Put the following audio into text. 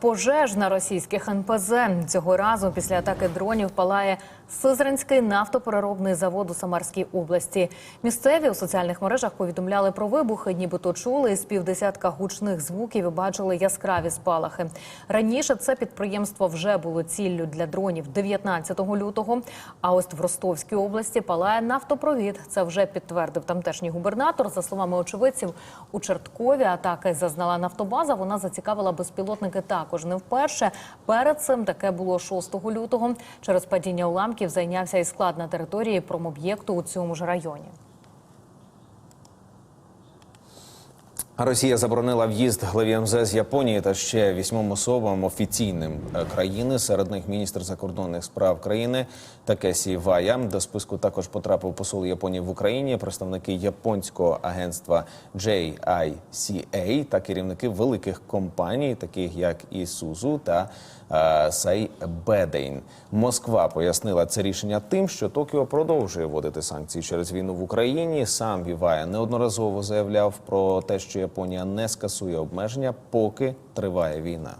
пожеж на російських НПЗ. Цього разу після атаки дронів палає Сизранський нафтопереробний завод у Самарській області. Місцеві у соціальних мережах повідомляли про вибухи, нібито чули з півдесятка гучних звуків і бачили яскраві спалахи. Раніше це підприємство вже було ціллю для дронів 19 лютого. А ось в Ростовській області палає нафтопровід. Це вже підтвердив тамтешній губернатор. За словами очевидців, у Чорткові атаки зазнала нафтобаза. Вона зацікавила безпілотники також не вперше. Перед цим таке було 6 лютого. Через падіння уламків зайнявся і склад на території промоб'єкту у цьому ж районі. Росія заборонила в'їзд главі МЗ з Японії та ще вісьмом особам офіційним е, країни. Серед них міністр закордонних справ країни Такесі Вая. До списку також потрапив посол Японії в Україні, представники японського агентства JICA та керівники великих компаній, таких як Ісузу та е, Сайбедейн. Москва пояснила це рішення тим, що Токіо продовжує вводити санкції через війну в Україні. Сам Вівая неодноразово заявляв про те, що Японія не скасує обмеження, поки триває війна.